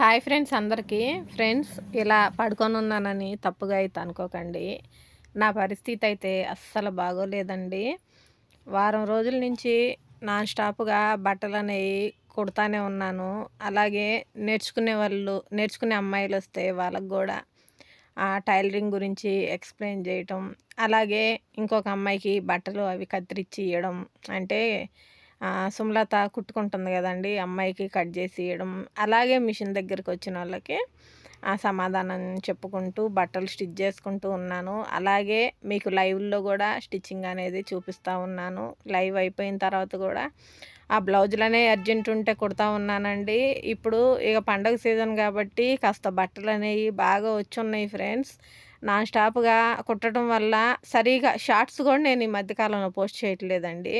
Hi friends అందరికీ. Friends ఇలా పడుకొని ఉన్నానని తప్పుగా అయితే అనుకోకండి. నా పరిస్థితి అయితే అస్సలు బాగోలేదండి. వారం రోజుల నుంచి నాన్ స్టాప్గా బట్టలు అనేవి కుడతానే ఉన్నాను. అలాగే నేర్చుకునే వాళ్ళు నేర్చుకునే అమ్మాయిలు వస్తే వాళ్ళకు కూడా టైలరింగ్ గురించి ఎక్స్ప్లెయిన్ చేయటం అలాగే ఇంకొక అమ్మాయికి బట్టలు అవి కత్తిరించి ఇవ్వడం అంటే సుమలత కుట్టుకుంటుంది కదండి. అమ్మాయికి కట్ చేసి ఇవ్వడం అలాగే మిషన్ దగ్గరికి వచ్చిన వాళ్ళకి ఆ సమాధానం చెప్పుకుంటూ బట్టలు స్టిచ్ చేసుకుంటూ ఉన్నాను. అలాగే మీకు లైవ్లో కూడా స్టిచ్చింగ్ అనేది చూపిస్తూ ఉన్నాను. లైవ్ అయిపోయిన తర్వాత కూడా ఆ బ్లౌజులనే అర్జెంట్ ఉంటే కుడతా ఉన్నానండి. ఇప్పుడు ఇక పండగ సీజన్ కాబట్టి కాస్త బట్టలు అనేవి బాగా వచ్చి ఉన్నాయి ఫ్రెండ్స్. నాన్ స్టాప్గా కుట్టడం వల్ల సరిగా షార్ట్స్ కూడా నేను ఈ మధ్యకాలంలో పోస్ట్ చేయట్లేదండి.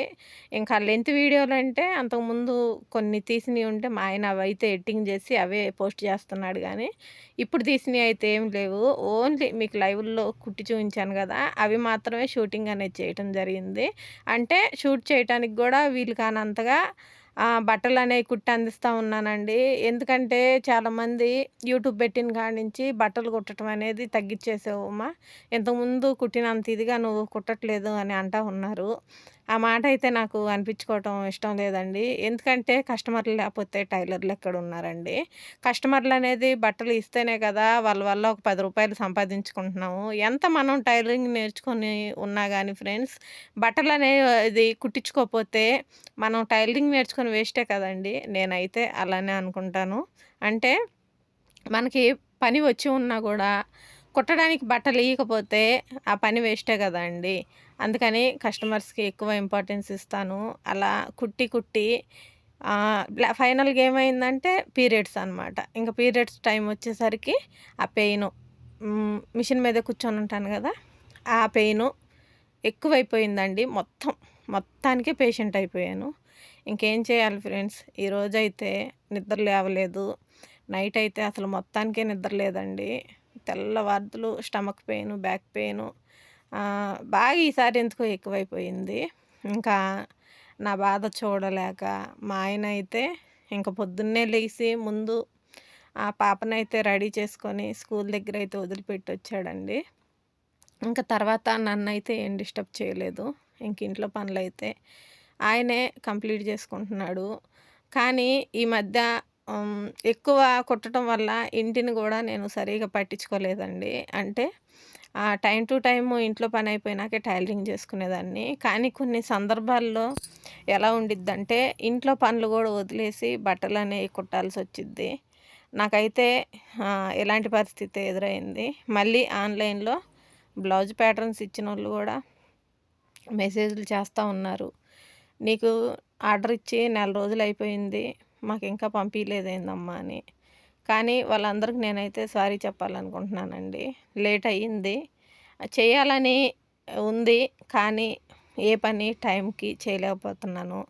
ఇంకా లెంత్ వీడియోలు అంటే అంతకుముందు కొన్ని తీసినవి ఉంటే మా ఆయన అవి అయితే ఎడిటింగ్ చేసి అవే పోస్ట్ చేస్తున్నాడు కానీ ఇప్పుడు తీసినవి అయితే ఏం లేవు. ఓన్లీ మీకు లైవ్లో కుట్టి చూపించాను కదా అవి మాత్రమే షూటింగ్ అనేది చేయటం జరిగింది. అంటే షూట్ చేయడానికి కూడా వీలు కానంతగా బట్టలు అనేవి కుట్టి అందిస్తూ ఉన్నానండి. ఎందుకంటే చాలామంది యూట్యూబ్ పెట్టిన కాడి నుంచి బట్టలు కుట్టడం అనేది తగ్గించేసావు అమ్మా ఇంతకుముందు కుట్టినంత ఇదిగా నువ్వు కుట్టట్లేదు అని అంటూ ఉన్నారు. ఆ మాట అయితే నాకు అనిపించుకోవటం ఇష్టం లేదండి. ఎందుకంటే కస్టమర్లు లేకపోతే టైలర్లు ఎక్కడ ఉన్నారండి కస్టమర్లు అనేది బట్టలు ఇస్తేనే కదా వాళ్ళ వల్ల ఒక పది రూపాయలు సంపాదించుకుంటున్నాము. ఎంత మనం టైలరింగ్ నేర్చుకొని ఉన్నా కానీ ఫ్రెండ్స్ బట్టలు అనేది కుట్టించుకోకపోతే మనం టైలరింగ్ నేర్చుకొని వేస్టే కదండి. నేనైతే అలానే అనుకుంటాను. అంటే మనకి పని వచ్చి ఉన్నా కూడా కుట్టడానికి బట్టలు ఇవ్వకపోతే ఆ పని వేస్టే కదా అండి అందుకని కస్టమర్స్కి ఎక్కువ ఇంపార్టెన్స్ ఇస్తాను. అలా కుట్టి కుట్టి ఫైనల్గా ఏమైందంటే పీరియడ్స్ అనమాట ఇంకా పీరియడ్స్ టైం వచ్చేసరికి ఆ పెయిన్. మిషన్ మీద కూర్చొని ఉంటాను కదా ఆ పెయిన్ ఎక్కువైపోయిందండి మొత్తం. మొత్తానికే పేషెంట్ అయిపోయాను. ఇంకేం చేయాలి ఫ్రెండ్స్? ఈరోజైతే నిద్ర లేవలేదు. నైట్ అయితే అసలు మొత్తానికే నిద్ర లేదండి. తెల్లవార్దులు స్టమక్ పెయిన్ బ్యాక్ పెయిన్. బాగా ఈసారి ఎందుకో ఎక్కువైపోయింది. ఇంకా నా బాధ చూడలేక మా ఆయన అయితే ఇంకా పొద్దున్నే లేచి ముందు ఆ పాపనైతే రెడీ చేసుకొని స్కూల్ దగ్గర అయితే వదిలిపెట్టి వచ్చాడండి ఇంకా తర్వాత నన్ను అయితే ఏం డిస్టర్బ్ చేయలేదు. ఇంక ఇంట్లో పనులు అయితే ఆయనే కంప్లీట్ చేసుకుంటున్నాడు. కానీ ఈ మధ్య ఎక్కువ కుట్టడం వల్ల ఇంటిని కూడా నేను సరిగా పట్టించుకోలేదండి. అంటే టైం టు టైము ఇంట్లో పని అయిపోయినాకే టైలరింగ్ చేసుకునేదాన్ని. కానీ కొన్ని సందర్భాల్లో ఎలా ఉండిద్దంటే ఇంట్లో పనులు కూడా వదిలేసి బట్టలు అనేవి కుట్టాల్సి వచ్చిద్ది. నాకైతే ఎలాంటి పరిస్థితి ఎదురైంది. మళ్ళీ ఆన్లైన్లో బ్లౌజ్ ప్యాటర్న్స్ ఇచ్చిన వాళ్ళు కూడా మెసేజ్లు చేస్తూ ఉన్నారు. నీకు ఆర్డర్ ఇచ్చి నెల రోజులు అయిపోయింది మాకు ఇంకా పంపించలేదేందమ్మా అని. కానీ వాళ్ళందరికీ నేనైతే సారీ చెప్పాలనుకుంటున్నానండి. లేట్ అయ్యింది. చేయాలని ఉంది కానీ ఏ పని టైంకి చేయలేకపోతున్నాను.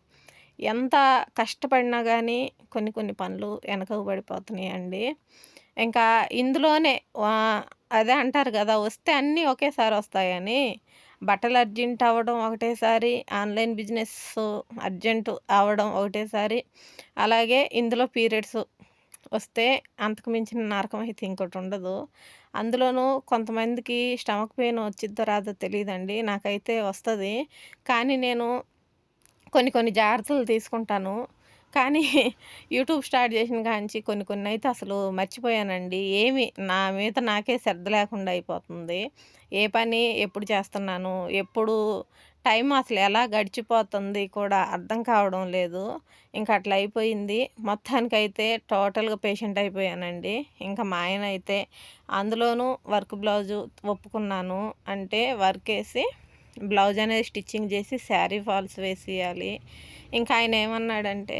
ఎంత కష్టపడినా కానీ కొన్ని కొన్ని పనులు వెనకకు పడిపోతున్నాయండి. ఇంకా ఇందులోనే అదే అంటారు కదా వస్తే అన్నీ ఒకేసారి వస్తాయని. బట్టలు అర్జెంట్ అవ్వడం ఒకటేసారి ఆన్లైన్ బిజినెస్ అర్జెంట్ అవ్వడం ఒకటేసారి. అలాగే ఇందులో పీరియడ్స్ వస్తే అంతకు మించిన నరకం అయితే ఇంకోటి ఉండదు. అందులోనూ కొంతమందికి స్టమక్ పెయిన్ వచ్చిద్దో రాదో తెలియదండి నాకైతే వస్తుంది. కానీ నేను కొన్ని కొన్ని జాగ్రత్తలు తీసుకుంటాను. కానీ యూట్యూబ్ స్టార్ట్ చేసిన కాంచి కొన్ని కొన్ని అయితే అసలు మర్చిపోయానండి. ఏమి నా మీద నాకే శ్రద్ధ లేకుండా అయిపోతుంది. ఏ పని ఎప్పుడు చేస్తున్నాను? ఎప్పుడు టైం అసలు ఎలా గడిచిపోతుంది కూడా అర్థం కావడం లేదు. ఇంకా అట్లా అయిపోయింది. మొత్తానికైతే టోటల్గా పేషెంట్ అయిపోయానండి. ఇంకా మా ఆయన అయితే అందులోనూ వర్క్ బ్లౌజు ఒప్పుకున్నాను. అంటే వర్క్ వేసి బ్లౌజ్ అనేది స్టిచ్చింగ్ చేసి శారీ ఫాల్స్ వేసేయాలి. ఇంకా ఆయన ఏమన్నాడంటే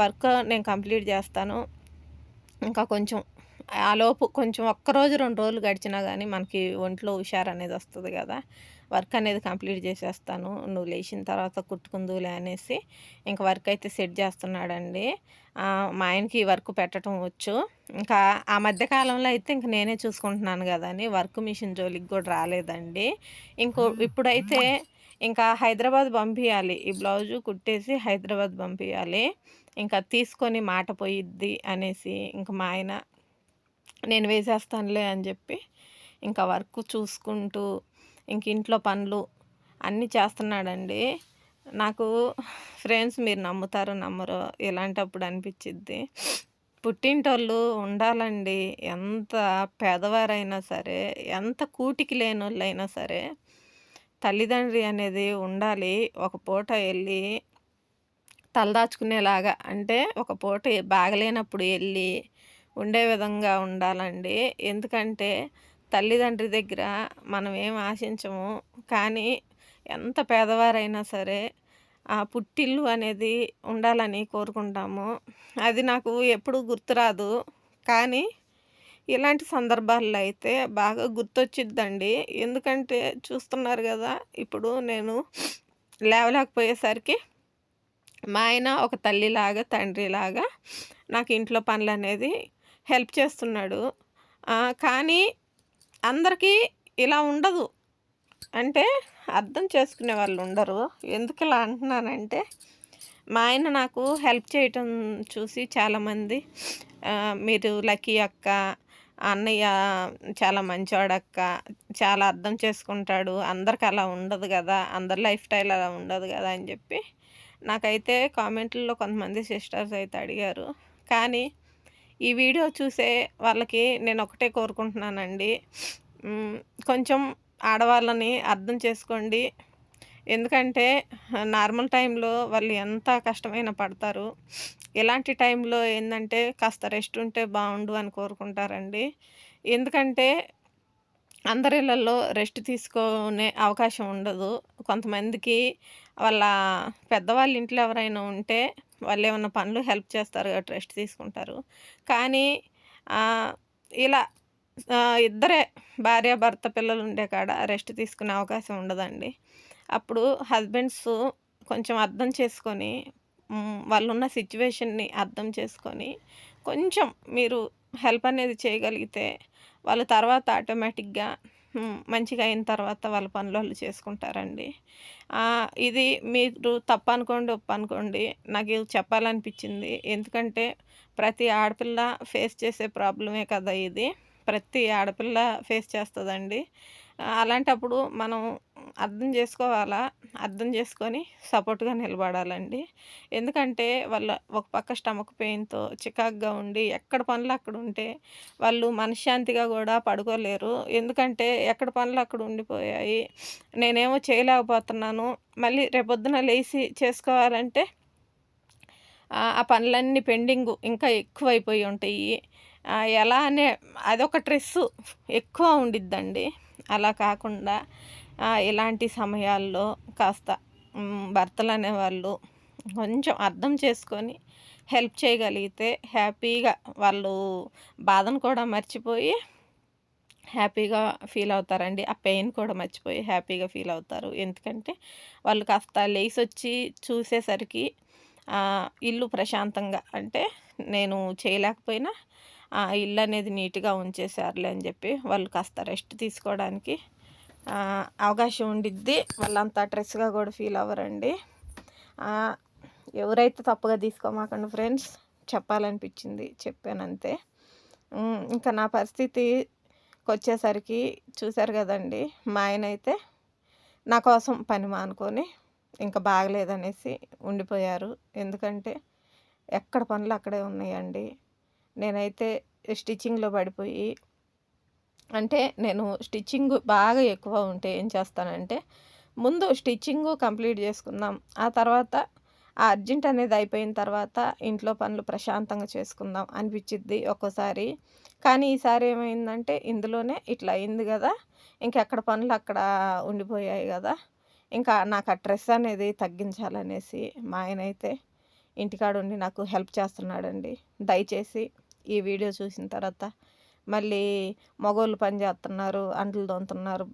వర్క్ నేను కంప్లీట్ చేస్తాను. ఇంకా కొంచెం ఆలోపు కొంచెం ఒక్కరోజు రెండు రోజులు గడిచినా కానీ మనకి ఒంట్లో హుషారు అనేది వస్తుంది కదా. వర్క్ అనేది కంప్లీట్ చేసేస్తాను. నువ్వు లేచిన తర్వాత కుట్టుకుందులే అనేసి ఇంకా వర్క్ అయితే సెట్ చేస్తున్నాడండి. మా ఆయనకి వర్క్ పెట్టడం వచ్చు. ఇంకా ఆ మధ్యకాలంలో అయితే ఇంక నేనే చూసుకుంటున్నాను కదా అని వర్క్ మిషన్ జోలికి కూడా రాలేదండి. ఇంకో ఇప్పుడైతే ఇంకా హైదరాబాద్ పంపించాలి ఈ బ్లౌజు కుట్టేసి హైదరాబాద్ పంపించాలి ఇంకా తీసుకొని మాట పోయిద్ది అనేసి ఇంక మా ఆయన నేను వేసేస్తానులే అని చెప్పి ఇంకా వర్క్ చూసుకుంటూ ఇంక ఇంట్లో పనులు అన్నీ చేస్తున్నాడండి. నాకు ఫ్రెండ్స్ మీరు నమ్ముతారో నమ్మరో ఇలాంటప్పుడు అనిపించిద్ది పుట్టింటోళ్ళు ఉండాలండి. ఎంత పేదవారైనా సరే ఎంత కూటికి లేనోళ్ళైనా సరే తల్లిదండ్రి అనేది ఉండాలి. ఒక పూట వెళ్ళి తలదాచుకునేలాగా అంటే ఒక పూట బాగలేనప్పుడు వెళ్ళి ఉండే విధంగా ఉండాలండి. ఎందుకంటే తల్లిదండ్రి దగ్గర మనం ఏం ఆశించము. కానీ ఎంత పేదవారైనా సరే ఆ పుట్టిల్లు అనేది ఉండాలని కోరుకుంటాము. అది నాకు ఎప్పుడు గుర్తురాదు. కానీ ఇలాంటి సందర్భాల్లో అయితే బాగా గుర్తొచ్చిద్దండి. ఎందుకంటే చూస్తున్నారు కదా ఇప్పుడు నేను లేవలేకపోయేసరికి మా ఆయన ఒక తల్లిలాగా తండ్రిలాగా నాకు ఇంట్లో పనులు అనేది హెల్ప్ చేస్తున్నాడు. కానీ అందరికీ ఇలా ఉండదు. అంటే అర్థం చేసుకునే వాళ్ళు ఉండరు. ఎందుకు ఇలా అంటున్నానంటే మా ఆయన నాకు హెల్ప్ చేయటం చూసి చాలామంది మీరు లక్కీ అక్క అన్నయ్య చాలా మంచివాడక్క చాలా అర్థం చేసుకుంటాడు. అందరికి అలా ఉండదు కదా అందరి లైఫ్ స్టైల్ అలా ఉండదు కదా అని చెప్పి నాకైతే కామెంట్లలో కొంతమంది సిస్టర్స్ అయితే అడిగారు. కానీ ఈ వీడియో చూసే వాళ్ళకి నేను ఒకటే కోరుకుంటున్నానండి. కొంచెం ఆడవాళ్ళని అర్థం చేసుకోండి. ఎందుకంటే నార్మల్ టైంలో వాళ్ళు ఎంత కష్టమైన పడతారు. ఇలాంటి టైంలో ఏంటంటే కాస్త రెస్ట్ ఉంటే బాగుండు అని కోరుకుంటారండి. ఎందుకంటే అందరిళ్ళల్లో రెస్ట్ తీసుకునే అవకాశం ఉండదు. కొంతమందికి వాళ్ళ పెద్దవాళ్ళ ఇంట్లో ఎవరైనా ఉంటే వాళ్ళు ఏమన్నా పనులు హెల్ప్ చేస్తారు రెస్ట్ తీసుకుంటారు. కానీ ఇలా ఇద్దరే భార్య భర్త పిల్లలు ఉండే కాడ రెస్ట్ తీసుకునే అవకాశం ఉండదండి. అప్పుడు హస్బెండ్స్ కొంచెం అర్థం చేసుకొని వాళ్ళున్న సిచ్యువేషన్ని అర్థం చేసుకొని కొంచెం మీరు హెల్ప్ అనేది చేయగలిగితే వాళ్ళు తర్వాత ఆటోమేటిక్గా మంచిగా అయిన తర్వాత వాళ్ళ పనులు వాళ్ళు చేసుకుంటారండి ఇది మీరు తప్పు అనుకోండి ఒప్పు అనుకోండి నాకు చెప్పాలనిపించింది. ఎందుకంటే ప్రతి ఆడపిల్ల ఫేస్ చేసే ప్రాబ్లమే కదా ఇది. ప్రతి ఆడపిల్ల ఫేస్ చేస్తుందండి. అలాంటప్పుడు మనం అర్థం చేసుకోవాలా? అర్థం చేసుకొని సపోర్ట్గా నిలబడాలండి. ఎందుకంటే వాళ్ళ ఒక పక్క స్టమక్ పెయిన్తో చికాగ్గా ఉండి ఎక్కడ పనులు అక్కడ ఉంటే వాళ్ళు మనశ్శాంతిగా కూడా పడుకోలేరు. ఎందుకంటే ఎక్కడ పనులు అక్కడ ఉండిపోయాయి. నేనేమో చేయలేకపోతున్నాను. మళ్ళీ రేపొద్దున లేచి చేసుకోవాలంటే ఆ పనులన్నీ పెండింగ్ ఇంకా ఎక్కువైపోయి ఉంటాయి. ఎలా అనే అదొక స్ట్రెస్ ఎక్కువ ఉండిద్దండి. అలా కాకుండా ఇలాంటి సమయాల్లో కాస్త భర్తలు అనేవాళ్ళు కొంచెం అర్థం చేసుకొని హెల్ప్ చేయగలిగితే హ్యాపీగా వాళ్ళు బాధను కూడా మర్చిపోయి హ్యాపీగా ఫీల్ అవుతారండి. ఆ పెయిన్ కూడా మర్చిపోయి హ్యాపీగా ఫీల్ అవుతారు. ఎందుకంటే వాళ్ళు కాస్త లేచి వచ్చి చూసేసరికి ఇల్లు ప్రశాంతంగా అంటే నేను చేయలేకపోయినా ఇల్లు అనేది నీట్గా ఉంచేసారులే అని చెప్పి వాళ్ళు కాస్త రెస్ట్ తీసుకోవడానికి అవకాశం ఉండిద్ది. వాళ్ళంతా స్ట్రెస్గా కూడా ఫీల్ అవ్వరండి. ఎవరైతే తప్పుగా తీసుకోమాకండి ఫ్రెండ్స్ చెప్పాలనిపించింది చెప్పానంతే. ఇంకా నా పరిస్థితికి వచ్చేసరికి చూశారు కదండి మా ఆయన అయితే నా కోసం పని మానుకొని ఇంకా బాగలేదనేసి ఉండిపోయారు. ఎందుకంటే ఎక్కడ పనులు అక్కడే ఉన్నాయండి. నేనైతే స్టిచ్చింగ్లో పడిపోయి అంటే నేను స్టిచ్చింగ్ బాగా ఎక్కువ ఉంటే ఏం చేస్తానంటే ముందు స్టిచ్చింగ్ కంప్లీట్ చేసుకుందాం. ఆ తర్వాత ఆ అర్జెంట్ అనేది అయిపోయిన తర్వాత ఇంట్లో పనులు ప్రశాంతంగా చేసుకుందాం అనిపించిద్ది ఒక్కోసారి. కానీ ఈసారి ఏమైందంటే ఇందులోనే ఇట్లా అయింది కదా ఇంకెక్కడ పనులు అక్కడ ఉండిపోయాయి కదా ఇంకా నాకు ఆ డ్రెస్ అనేది తగ్గించాలనేసి మా ఆయన అయితే ఇంటికాడ ఉండి నాకు హెల్ప్ చేస్తున్నాడండి. దయచేసి ఈ వీడియో చూసిన తర్వాత మళ్ళీ మగోళ్ళు పని చేస్తున్నారు అంట్లు తోముతున్నారు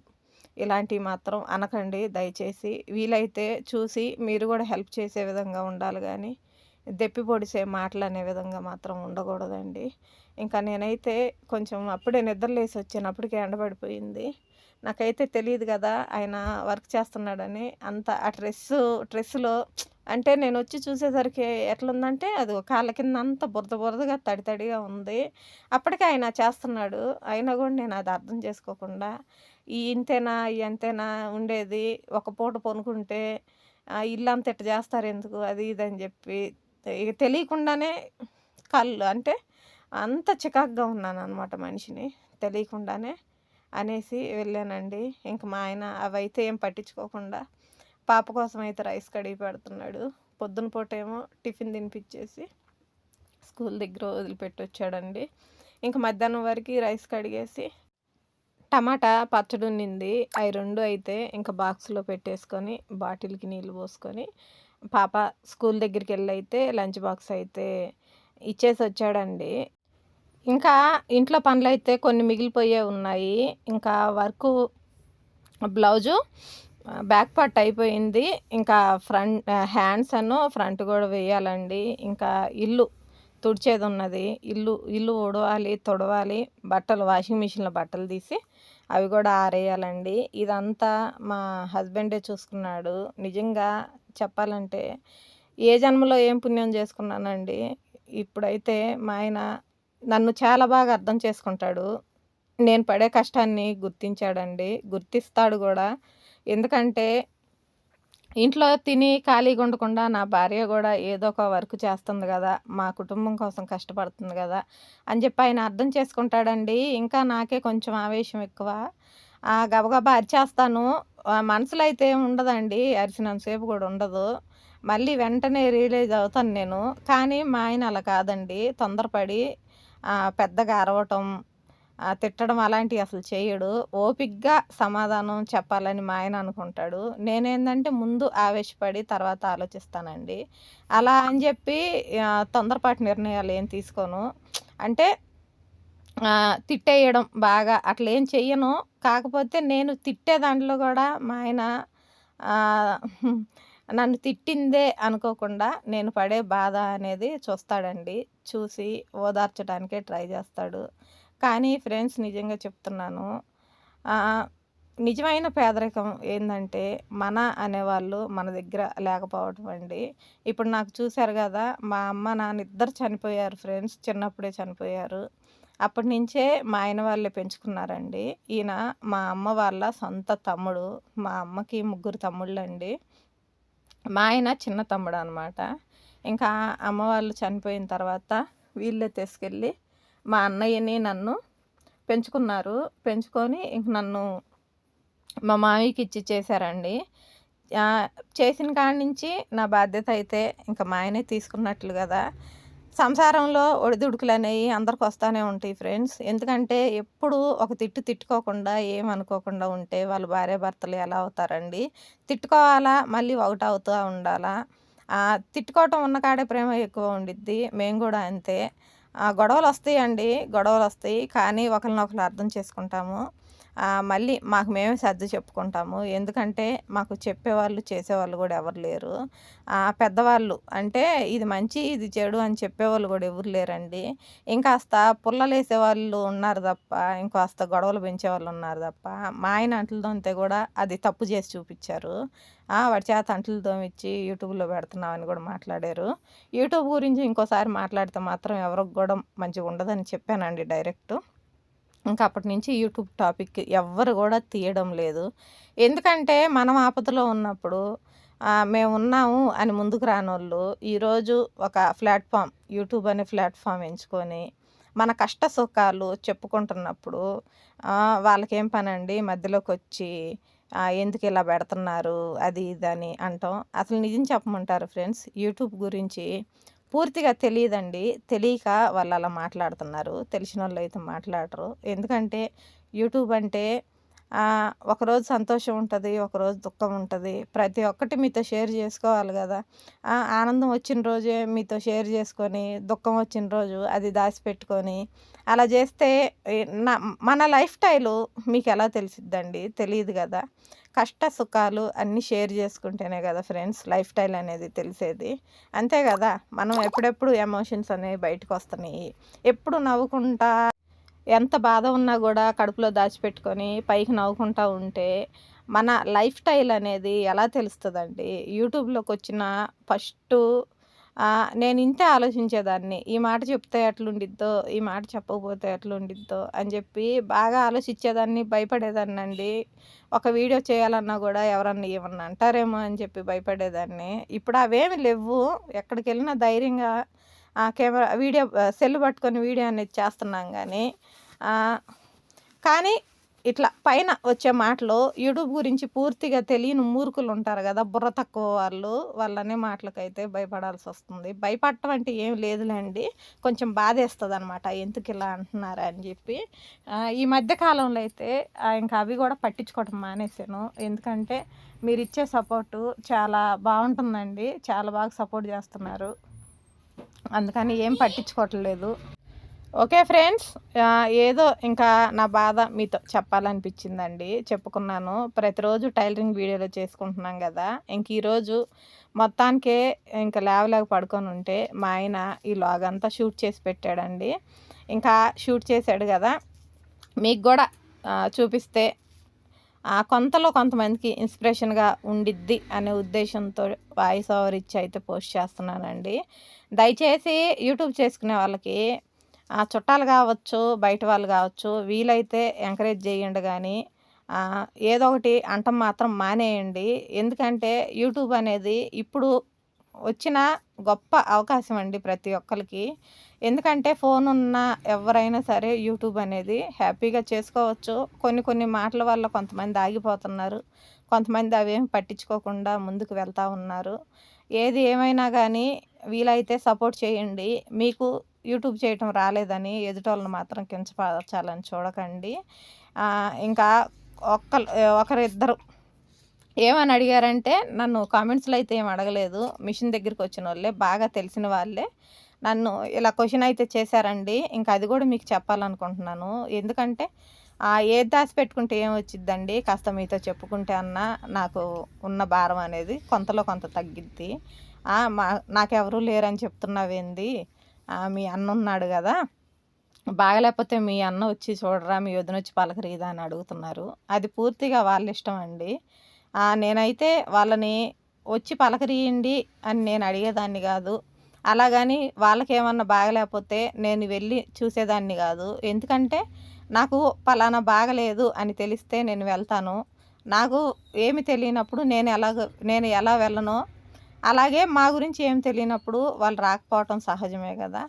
ఇలాంటివి మాత్రం అనకండి. దయచేసి వీలైతే చూసి మీరు కూడా హెల్ప్ చేసే విధంగా ఉండాలి కానీ దెప్పి పొడిసే మాటలు అనే విధంగా మాత్రం ఉండకూడదండి. ఇంకా నేనైతే కొంచెం అప్పుడే నిద్రలేసి వచ్చాను ఎండబడిపోయింది. నాకైతే తెలియదు కదా ఆయన వర్క్ చేస్తున్నాడని. అంత ఆ డ్రెస్ డ్రెస్సులో అంటే నేను వచ్చి చూసేసరికి ఎట్లుందంటే అది కాళ్ళ కింద అంత బురద బురదగా తడి తడిగా ఉంది. అప్పటికే ఆయన చేస్తున్నాడు. అయినా కూడా నేను అది అర్థం చేసుకోకుండా ఈ ఇంతేనా ఈ అంతేనా ఉండేది. ఒక పూట పొనుకుంటే ఇల్లంతా ఇట్ట చేస్తారు ఎందుకు? అది ఇది అని చెప్పి ఇక తెలియకుండానే కళ్ళు అంటే అంత చికాకుగా ఉన్నాను అనమాట మనిషిని. తెలియకుండానే అనేసి వెళ్ళానండి. ఇంక మా ఆయన అవైతే ఏం పట్టించుకోకుండా పాప కోసం అయితే రైస్ కడిగి పెడుతున్నాడు. పొద్దున పూట ఏమో టిఫిన్ తినిపించేసి స్కూల్ దగ్గర వదిలిపెట్టి వచ్చాడండి ఇంక మధ్యాహ్నం వరకు రైస్ కడిగేసి టమాటా పచ్చడి ఉన్నింది. అవి రెండు అయితే ఇంకా బాక్స్లో పెట్టేసుకొని బాటిల్కి నీళ్ళు పోసుకొని పాప స్కూల్ దగ్గరికి వెళ్ళి అయితే లంచ్ బాక్స్ అయితే ఇచ్చేసి వచ్చాడండి ఇంకా ఇంట్లో పనులు అయితే కొన్ని మిగిలిపోయే ఉన్నాయి. ఇంకా వర్క్ బ్లౌజు బ్యాక్ పార్ట్ అయిపోయింది. ఇంకా ఫ్రంట్ హ్యాండ్స్ అను ఫ్రంట్ కూడా వేయాలండి. ఇంకా ఇల్లు తుడిచేది ఉన్నది ఇల్లు ఇల్లు ఉడవాలి తొడవాలి. బట్టలు వాషింగ్ మిషన్లో బట్టలు తీసి అవి కూడా ఆరేయాలండి. ఇదంతా మా హస్బెండే చూసుకున్నాడు. నిజంగా చెప్పాలంటే ఏ జన్మలో ఏం పుణ్యం చేసుకున్నానండి? ఇప్పుడైతే మా ఆయన నన్ను చాలా బాగా అర్థం చేసుకుంటాడు. నేను పడే కష్టాన్ని గుర్తించాడండి. గుర్తిస్తాడు కూడా. ఎందుకంటే ఇంట్లో తిని ఖాళీగా ఉండకుండా నా భార్య కూడా ఏదో ఒక వర్క్ చేస్తుంది కదా మా కుటుంబం కోసం కష్టపడుతుంది కదా అని చెప్పి ఆయన అర్థం చేసుకుంటాడండి. ఇంకా నాకే కొంచెం ఆవేశం ఎక్కువ. గబగబా అరిచేస్తాను. మనసులో అయితే ఉండదండి. అరిసినంతసేపు కూడా ఉండదు. మళ్ళీ వెంటనే రియలైజ్ అవుతాను నేను. కానీ మా ఆయన అలా కాదండి. తొందరపడి పెద్దగా అరవటం తిట్టడం అలాంటివి అసలు చేయడు. ఓపిగ్గా సమాధానం చెప్పాలని మా ఆయన అనుకుంటాడు. నేనేందంటే ముందు ఆవేశపడి తర్వాత ఆలోచిస్తానండి. అలా అని చెప్పి తొందరపాటు నిర్ణయాలు ఏం తీసుకోను. అంటే తిట్టేయడం బాగా అట్లా ఏం చెయ్యను. కాకపోతే నేను తిట్టే దాంట్లో కూడా మా ఆయన నన్ను తిట్టిందే అనుకోకుండా నేను పడే బాధ అనేది చూస్తాడండి. చూసి ఓదార్చడానికే ట్రై చేస్తాడు. కానీ ఫ్రెండ్స్ నిజంగా చెప్తున్నాను. నిజమైన పేదరికం ఏంటంటే మన అనేవాళ్ళు మన దగ్గర లేకపోవటం అండి. ఇప్పుడు నాకు చూశారు కదా మా అమ్మ నాన్న ఇద్దరు చనిపోయారు ఫ్రెండ్స్ చిన్నప్పుడే చనిపోయారు. అప్పటి నుంచే మా ఆయన వాళ్ళే పెంచుకున్నారండి. ఈయన మా అమ్మ వాళ్ళ సొంత తమ్ముడు మా అమ్మకి ముగ్గురు తమ్ముళ్ళు అండి మా ఆయన చిన్న తమ్ముడు అనమాట ఇంకా అమ్మ వాళ్ళు చనిపోయిన తర్వాత వీళ్ళే తీసుకెళ్ళి మా అన్నయ్యని నన్ను పెంచుకున్నారు. పెంచుకొని ఇంక నన్ను మా మామయ్యకి ఇచ్చి చేశారండి. చేసిన కాడి నుంచి నా బాధ్యత అయితే ఇంకా మా ఆయనే తీసుకున్నట్లు కదా. సంసారంలో ఒడిదుడుకులు అనేవి అందరికి వస్తూనే ఉంటాయి ఫ్రెండ్స్. ఎందుకంటే ఎప్పుడు ఒక తిట్టు తిట్టుకోకుండా ఏమనుకోకుండా ఉంటే వాళ్ళు భార్య భర్తలు ఎలా అవుతారండి? తిట్టుకోవాలా? మళ్ళీ ఒకటి అవుతూ ఉండాలా? తిట్టుకోవటం ఉన్న కాడే ప్రేమ ఎక్కువ ఉండిద్ది. మేము కూడా అంతే. గొడవలు వస్తాయండి. గొడవలు వస్తాయి. కానీ ఒకరినొకరు అర్థం చేసుకుంటాము. మళ్ళీ మాకు మేమే సర్ది చెప్పుకుంటాము. ఎందుకంటే మాకు చెప్పేవాళ్ళు చేసేవాళ్ళు కూడా ఎవరు లేరు. పెద్దవాళ్ళు అంటే ఇది మంచి ఇది చెడు అని చెప్పేవాళ్ళు కూడా ఎవరు లేరండి. ఇంకాస్త పుల్లలు వేసేవాళ్ళు ఉన్నారు తప్ప ఇంకాస్త గొడవలు పెంచేవాళ్ళు ఉన్నారు తప్ప మా ఆయన అంటలు తోమితే కూడా అది తప్పు చేసి చూపించారు. వాడి చేత అంటలు ఇచ్చి యూట్యూబ్లో పెడుతున్నామని కూడా మాట్లాడారు. యూట్యూబ్ గురించి ఇంకోసారి మాట్లాడితే మాత్రం ఎవరికి కూడా మంచిగా ఉండదని చెప్పానండి డైరెక్ట్. ఇంకా అప్పటి నుంచి యూట్యూబ్ టాపిక్ ఎవ్వరు కూడా తీయడం లేదు. ఎందుకంటే మనం ఆపదలో ఉన్నప్పుడు మేము ఉన్నాము అని ముందుకు రానోళ్ళు ఈరోజు ఒక ప్లాట్ఫామ్ యూట్యూబ్ అనే ప్లాట్ఫామ్ ఎంచుకొని మన కష్ట సుఖాలు చెప్పుకుంటున్నప్పుడు వాళ్ళకేం పనండి? మధ్యలోకి వచ్చి ఎందుకు ఇలా పెడుతున్నారు? అది ఇది అని అంటాం. అసలు నిజం చెప్పమంటారు ఫ్రెండ్స్? యూట్యూబ్ గురించి పూర్తిగా తెలియదండి తెలియక వాళ్ళు అలా మాట్లాడుతున్నారు. తెలిసిన వాళ్ళు అయితే మాట్లాడరు. ఎందుకంటే యూట్యూబ్ అంటే ఒకరోజు సంతోషం ఉంటుంది ఒకరోజు దుఃఖం ఉంటుంది. ప్రతి ఒక్కటి మీతో షేర్ చేసుకోవాలి కదా. ఆనందం వచ్చిన రోజే మీతో షేర్ చేసుకొని దుఃఖం వచ్చిన రోజు అది దాచిపెట్టుకొని అలా చేస్తే నా మన లైఫ్ స్టైలు మీకు ఎలా తెలిసిద్దండి? తెలియదు కదా. కష్ట సుఖాలు అన్నీ షేర్ చేసుకుంటేనే కదా ఫ్రెండ్స్ లైఫ్ స్టైల్ అనేది తెలిసేది. అంతే కదా? మనం ఎప్పుడెప్పుడు ఎమోషన్స్ అనేవి బయటకు వస్తున్నాయి ఎప్పుడు నవ్వుకుంటా ఎంత బాధ ఉన్నా కూడా కడుపులో దాచిపెట్టుకొని పైకి నవ్వుకుంటా ఉంటే మన లైఫ్ స్టైల్ అనేది ఎలా తెలుస్తుందండి? యూట్యూబ్లోకి వచ్చిన ఫస్ట్ నేను ఇంతే ఆలోచించేదాన్ని. ఈ మాట చెప్తే ఎట్లుండిద్దో ఈ మాట చెప్పకపోతే ఎట్లుండిద్దో అని చెప్పి బాగా ఆలోచించేదాన్ని భయపడేదాన్ని అండి ఒక వీడియో చేయాలన్నా కూడా ఎవరన్నా ఏమన్నా అంటారేమో అని చెప్పి భయపడేదాన్ని. ఇప్పుడు అవేమి లేవు. ఎక్కడికి వెళ్ళినా ధైర్యంగా ఆ కెమెరా వీడియో సెల్ పట్టుకొని వీడియో అనేది చేస్తున్నాం కానీ కానీ ఇట్లా పైన వచ్చే మాటలు యూట్యూబ్ గురించి పూర్తిగా తెలియని మూర్ఖులు ఉంటారు కదా బుర్ర తక్కువ వాళ్ళు. వాళ్ళనే మాటలకైతే భయపడాల్సి వస్తుంది. భయపడటం అంటే ఏం లేదులేండి. కొంచెం బాధేస్తుంది అనమాట ఎందుకు ఇలా అంటున్నారు అని చెప్పి. ఈ మధ్య కాలంలో అయితే ఇంకా అవి కూడా పట్టించుకోవడం మానేసాను ఎందుకంటే మీరు ఇచ్చే సపోర్టు చాలా బాగుంటుందండి. చాలా బాగా సపోర్ట్ చేస్తున్నారు. అందుకని ఏం పట్టించుకోవట్లేదు ఓకే ఫ్రెండ్స్ ఏదో ఇంకా నా బాధ మీతో చెప్పాలనిపించిందండి. చెప్పుకున్నాను. ప్రతిరోజు టైలరింగ్ వీడియోలో చేసుకుంటున్నాం కదా. ఇంక ఈరోజు మొత్తానికే ఇంకా లేవలేక పడుకొని ఉంటే మా ఆయన ఈ లాగ్ అంతా షూట్ చేసి పెట్టాడండి. ఇంకా షూట్ చేశాడు కదా. మీకు కూడా చూపిస్తే ఆ, కొంతలో కొంతమందికి ఇన్స్పిరేషన్గా ఉండిద్ది అనే ఉద్దేశంతో వాయిస్ ఓవర్ ఇచ్చి అయితే పోస్ట్ చేస్తున్నానండి. దయచేసి యూట్యూబ్ చేసుకునే వాళ్ళకి చుట్టాలు కావచ్చు బయట వాళ్ళు కావచ్చు వీలైతే ఎంకరేజ్ చేయండి కానీ ఏదో ఒకటి అంటం మాత్రం మానేయండి. ఎందుకంటే యూట్యూబ్ అనేది ఇప్పుడు వచ్చిన గొప్ప అవకాశం అండి ప్రతి ఒక్కరికి ఎందుకంటే ఫోన్ ఉన్న ఎవరైనా సరే యూట్యూబ్ అనేది హ్యాపీగా చేసుకోవచ్చు. కొన్ని కొన్ని మాటల వల్ల కొంతమంది ఆగిపోతున్నారు. కొంతమంది అవేమి పట్టించుకోకుండా ముందుకు వెళ్తూ ఉన్నారు. ఏది ఏమైనా కానీ వీలైతే సపోర్ట్ చేయండి. మీకు యూట్యూబ్ చేయటం రాలేదని ఎదుటోళ్ళని మాత్రం కించపరచాలని చూడకండి. ఇంకా ఒక్క ఒకరిద్దరు ఏమని అడిగారంటే నన్ను కామెంట్స్లో అయితే ఏం అడగలేదు. మిషన్ దగ్గరికి వచ్చిన వాళ్ళే బాగా తెలిసిన వాళ్ళే. నన్ను ఇలా క్వశ్చన్ అయితే చేశారండి. ఇంకా అది కూడా మీకు చెప్పాలనుకుంటున్నాను. ఎందుకంటే ఏది దాచి పెట్టుకుంటే ఏం వచ్చిద్దండి? కాస్త మీతో చెప్పుకుంటే అన్న నాకు ఉన్న భారం అనేది కొంతలో కొంత తగ్గిద్ది. మా నాకెవరూ లేరని చెప్తున్నావేంది? మీ అన్న ఉన్నాడు కదా. బాగలేకపోతే మీ అన్న వచ్చి చూడరా మీ వదిన వచ్చి పలకరీదా అని అడుగుతున్నారు. అది పూర్తిగా వాళ్ళ ఇష్టం అండి. నేనైతే వాళ్ళని వచ్చి పలకరియండి అని నేను అడిగేదాన్ని కాదు. అలాగని వాళ్ళకేమన్నా బాగలేకపోతే నేను వెళ్ళి చూసేదాన్ని కాదు. ఎందుకంటే నాకు పలానా బాగలేదు అని తెలిస్తే నేను వెళ్తాను. నాకు ఏమి తెలియనప్పుడు నేను ఎలాగ నేను ఎలా వెళ్ళనో అలాగే మా గురించి ఏం తెలియనప్పుడు వాళ్ళు రాకపోవటం సహజమే కదా.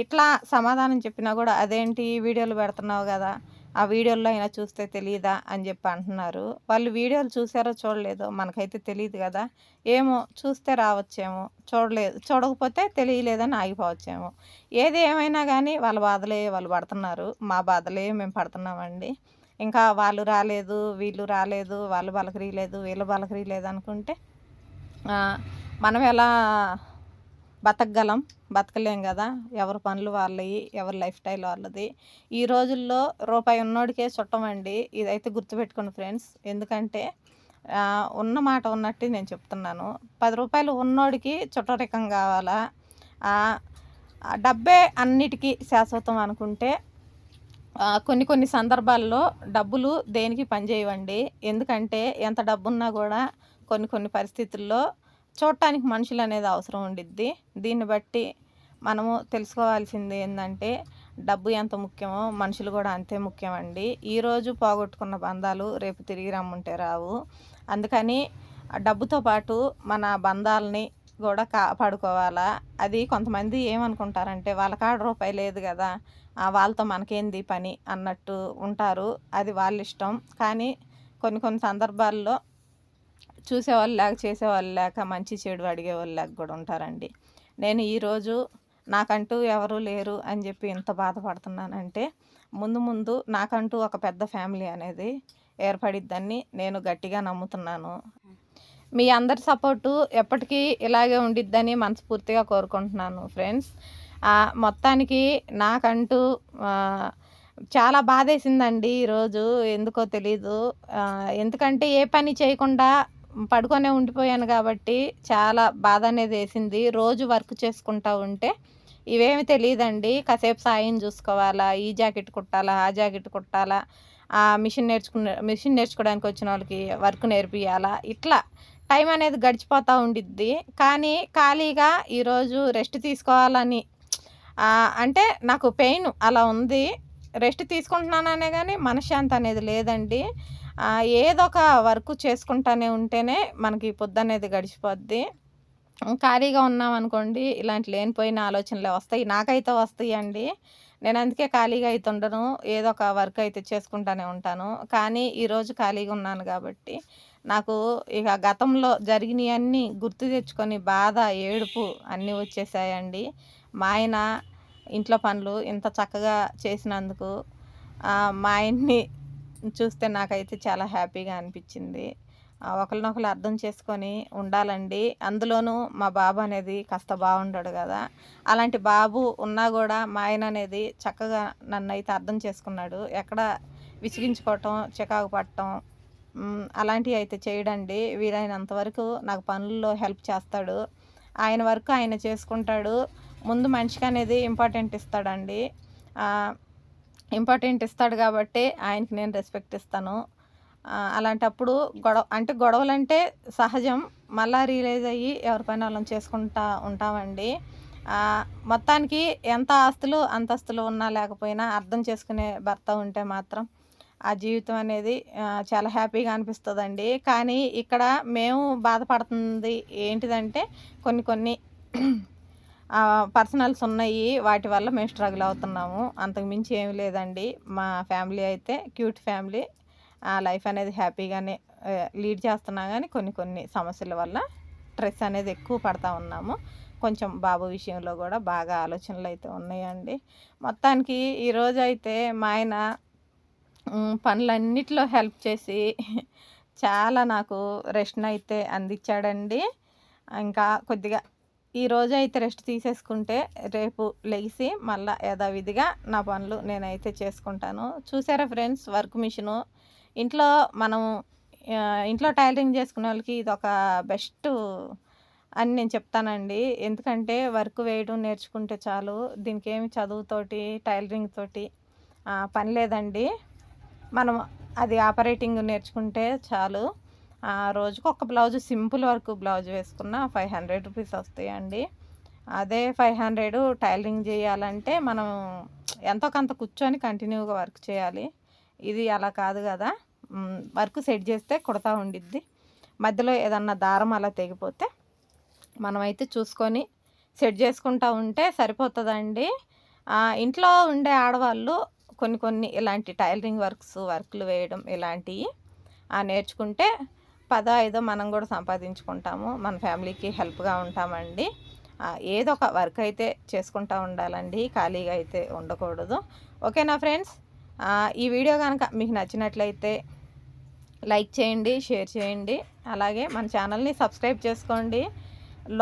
ఇట్లా సమాధానం చెప్పినా కూడా అదేంటి వీడియోలు పెడుతున్నావు కదా ఆ వీడియోల్లో అయినా చూస్తే తెలియదా అని చెప్పి అంటున్నారు. వాళ్ళు వీడియోలు చూసారో చూడలేదో మనకైతే తెలియదు కదా. ఏమో చూస్తే రావచ్చేమో చూడలేదు చూడకపోతే తెలియలేదని ఆగిపోవచ్చేమో. ఏది ఏమైనా కానీ వాళ్ళ బాధలే వాళ్ళు పడుతున్నారు. మా బాధలే మేము పడుతున్నామండి. ఇంకా వాళ్ళు రాలేదు వీళ్ళు రాలేదు వాళ్ళు బలకరీలేదు వీళ్ళు బలకరీలేదు అనుకుంటే మనం ఎలా బతకగలం? బతకలేం కదా. ఎవరి పనులు వాళ్ళవి ఎవరి లైఫ్ స్టైల్ వాళ్ళది. ఈ రోజుల్లో రూపాయి ఉన్నోడికే చుట్టమండి ఇదైతే గుర్తుపెట్టుకోండి ఫ్రెండ్స్. ఎందుకంటే ఉన్న మాట ఉన్నట్టు నేను చెప్తున్నాను. పది రూపాయలు ఉన్నోడికి చుట్టరికం కావాలా? డబ్బే అన్నిటికీ శాశ్వతం అనుకుంటే కొన్ని కొన్ని సందర్భాల్లో డబ్బులు దేనికి పనిచేయవండి? ఎందుకంటే ఎంత డబ్బున్నా కూడా కొన్ని కొన్ని పరిస్థితుల్లో చూడటానికి మనుషులు అనేది అవసరం ఉండిద్ది. దీన్ని బట్టి మనము తెలుసుకోవాల్సింది ఏంటంటే డబ్బు ఎంత ముఖ్యమో మనుషులు కూడా అంతే ముఖ్యమండి. ఈరోజు పోగొట్టుకున్న బంధాలు రేపు తిరిగి రమ్ముంటే రావు. అందుకని డబ్బుతో పాటు మన బంధాలని కూడా కాపాడుకోవాలా. అది కొంతమంది ఏమనుకుంటారంటే వాళ్ళ కాడ రూపాయి లేదు కదా ఆ వాళ్ళతో మనకేంది పని అన్నట్టు ఉంటారు. అది వాళ్ళ ఇష్టం. కానీ కొన్ని కొన్ని సందర్భాల్లో చూసేవాళ్ళు లేక చేసేవాళ్ళు లేక మంచి చెడు అడిగేవాళ్ళు లేక కూడా ఉంటారండి. నేను ఈరోజు నాకంటూ ఎవరు లేరు అని చెప్పి ఇంత బాధపడుతున్నానంటే ముందు ముందు నాకంటూ ఒక పెద్ద ఫ్యామిలీ అనేది ఏర్పడిద్దని నేను గట్టిగా నమ్ముతున్నాను. మీ అందరి సపోర్టు ఎప్పటికీ ఇలాగే ఉండిద్దని మనస్ఫూర్తిగా కోరుకుంటున్నాను ఫ్రెండ్స్. మొత్తానికి నాకంటూ చాలా బాధేసిందండి ఈరోజు ఎందుకో తెలీదు. ఎందుకంటే ఏ పని చేయకుండా పడుకొనే ఉండిపోయాను కాబట్టి చాలా బాధ అనేది వేసింది. రోజు వర్క్ చేసుకుంటా ఉంటే ఇవేమి తెలియదండి కాసేపు సాయం చూసుకోవాలా ఈ జాకెట్ కుట్టాలా ఆ జాకెట్ కుట్టాలా ఆ మిషన్ నేర్చుకునే మిషన్ నేర్చుకోవడానికి వచ్చిన వాళ్ళకి వర్క్ నేర్పియాలా ఇట్లా టైం అనేది గడిచిపోతూ ఉండిద్ది. కానీ ఖాళీగా ఈరోజు రెస్ట్ తీసుకోవాలని అంటే నాకు పెయిన్ అలా ఉంది. రెస్ట్ తీసుకుంటున్నాననే కానీ మనశ్శాంతి అనేది లేదండి. ఏదో ఒక వర్క్ చేసుకుంటానే ఉంటేనే మనకి పొద్దు అనేది గడిచిపోద్ది ఖాళీగా ఉన్నాం అనుకోండి ఇలాంటి లేనిపోయిన ఆలోచనలు వస్తాయి. నాకైతే వస్తాయి అండి నేను అందుకే ఖాళీగా అయితే ఉండను. ఏదో ఒక వర్క్ అయితే చేసుకుంటానే ఉంటాను. కానీ ఈరోజు ఖాళీగా ఉన్నాను కాబట్టి నాకు ఇక గతంలో జరిగినవన్నీ గుర్తు తెచ్చుకొని బాధ ఏడుపు అన్నీ వచ్చేసాయండి. మా ఆయన ఇంట్లో పనులు ఇంత చక్కగా చేసినందుకు మా ఆయన్ని చూస్తే నాకైతే చాలా హ్యాపీగా అనిపించింది. ఒకరినొకరు అర్థం చేసుకొని ఉండాలండి. అందులోనూ మా బాబు అనేది కాస్త బాగుండాడు కదా. అలాంటి బాబు ఉన్నా కూడా మా ఆయన అనేది చక్కగా నన్ను అయితే అర్థం చేసుకున్నాడు. ఎక్కడ విసిగించుకోవటం చికాకు పట్టడం అలాంటివి అయితే చేయడండి. వీలైనంత వరకు నాకు పనుల్లో హెల్ప్ చేస్తాడు. ఆయన వరకు ఆయన చేసుకుంటాడు. ముందు మనిషికి అనేది ఇంపార్టెంట్ ఇస్తాడండి. ఇంపార్టెంట్ ఇస్తాడు కాబట్టి ఆయనకి నేను రెస్పెక్ట్ ఇస్తాను. అలాంటప్పుడు గొడవ అంటే గొడవలు అంటే సహజం. మళ్ళా రియలైజ్ అయ్యి ఎవరిపైన పని వాళ్ళని చేసుకుంటా ఉంటామండి. మొత్తానికి ఎంత ఆస్తులు అంతస్తులు ఉన్నా లేకపోయినా అర్థం చేసుకునే భర్త ఉంటే మాత్రం ఆ జీవితం అనేది చాలా హ్యాపీగా అనిపిస్తుందండి. కానీ ఇక్కడ మేము బాధపడుతుంది ఏంటిదంటే కొన్ని కొన్ని పర్సనల్స్ ఉన్నాయి. వాటి వల్ల మేము స్ట్రగుల్ అవుతున్నాము. అంతకు మించి ఏమి లేదండి. మా ఫ్యామిలీ అయితే క్యూట్ ఫ్యామిలీ. లైఫ్ అనేది హ్యాపీగానే లీడ్ చేస్తున్నా కానీ కొన్ని కొన్ని సమస్యల వల్ల స్ట్రెస్ అనేది ఎక్కువ పడతా ఉన్నాము. కొంచెం బాబు విషయంలో కూడా బాగా ఆలోచనలు అయితే ఉన్నాయండి. మొత్తానికి ఈరోజు అయితే మా ఆయన పనులన్నిటిలో పనులన్నిట్లో హెల్ప్ చేసి చాలా నాకు రెస్ట్ అయితే అందించాడండి. ఇంకా కొద్దిగా ఈ రోజు అయితే రెస్ట్ తీసేసుకుంటే రేపు లెగిసి మళ్ళీ యథావిధిగా నా పనులు నేనైతే చేసుకుంటాను. చూసారా ఫ్రెండ్స్ వర్క్ మిషను? ఇంట్లో మనం ఇంట్లో టైలరింగ్ చేసుకునే వాళ్ళకి ఇది ఒక బెస్ట్ అని నేను చెప్తానండి. ఎందుకంటే వర్క్ వేయడం నేర్చుకుంటే చాలు దీనికి ఏమి చదువుతోటి టైలరింగ్ తోటి పని లేదండి. మనం అది ఆపరేటింగ్ నేర్చుకుంటే చాలు. రోజుకు ఒక బ్లౌజ్ సింపుల్ వర్క్ బ్లౌజ్ వేసుకున్న ఫైవ్ హండ్రెడ్ రూపీస్ వస్తాయండి. అదే ఫైవ్ హండ్రెడ్ టైలరింగ్ చేయాలంటే మనం ఎంతో కొంత కూర్చొని కంటిన్యూగా వర్క్ చేయాలి. ఇది అలా కాదు కదా. వర్క్ సెట్ చేస్తే కుడతా ఉండిద్ది. మధ్యలో ఏదన్నా దారం అలా తెగిపోతే మనమైతే చూసుకొని సెట్ చేసుకుంటూ ఉంటే సరిపోతుందండి. ఇంట్లో ఉండే ఆడవాళ్ళు కొన్ని కొన్ని ఇలాంటి టైలరింగ్ వర్క్స్ వర్క్లు వేయడం ఇలాంటివి ఆ, నేర్చుకుంటే పదో ఐదో మనం కూడా సంపాదించుకుంటాము. మన ఫ్యామిలీకి హెల్ప్గా ఉంటామండి. ఏదో ఒక వర్క్ అయితే చేసుకుంటూ ఉండాలండి. ఖాళీగా అయితే ఉండకూడదు. ఓకేనా ఫ్రెండ్స్? ఈ వీడియో కనుక మీకు నచ్చినట్లయితే లైక్ చేయండి షేర్ చేయండి. అలాగే మన ఛానల్ని సబ్స్క్రైబ్ చేసుకోండి.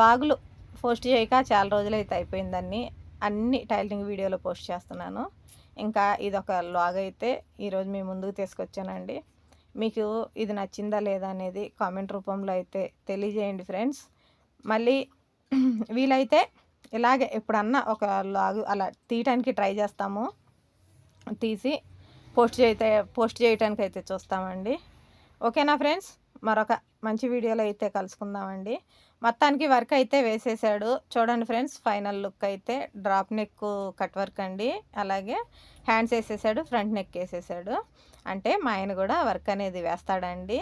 లాగులు పోస్ట్ చేయక చాలా రోజులు అయితే అయిపోయిందని అన్ని టైలరింగ్ వీడియోలు పోస్ట్ చేస్తున్నాను. ఇంకా ఇది ఒక లాగ్ అయితే ఈరోజు మీ ముందుకు తీసుకొచ్చానండి. మీకు ఇది నచ్చిందా లేదా అనేది కామెంట్ రూపంలో అయితే తెలియజేయండి ఫ్రెండ్స్. మళ్ళీ వీలైతే ఇలాగే ఎప్పుడన్నా ఒక లాగు అలా తీయటానికి ట్రై చేస్తాము. తీసి పోస్ట్ చేయితే పోస్ట్ చేయటానికి అయితే చూస్తామండి. ఓకేనా ఫ్రెండ్స్? మరొక మంచి వీడియోలో అయితే కలుసుకుందామండి. మొత్తానికి వర్క్ అయితే వేసేసాడు. చూడండి ఫ్రెండ్స్ ఫైనల్ లుక్ అయితే డ్రాప్ నెక్ కట్ వర్క్ అండి. అలాగే హ్యాండ్స్ వేసేసాడు ఫ్రంట్ నెక్ వేసేసాడు. అంటే మా ఆయన కూడా వర్క్ అనేది వేస్తాడండి.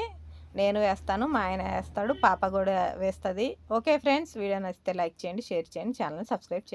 నేను వేస్తాను మా ఆయన వేస్తాడు పాప కూడా వేస్తుంది. ఓకే ఫ్రెండ్స్ వీడియో నచ్చితే లైక్ చేయండి షేర్ చేయండి ఛానల్ సబ్స్క్రైబ్ చేయండి.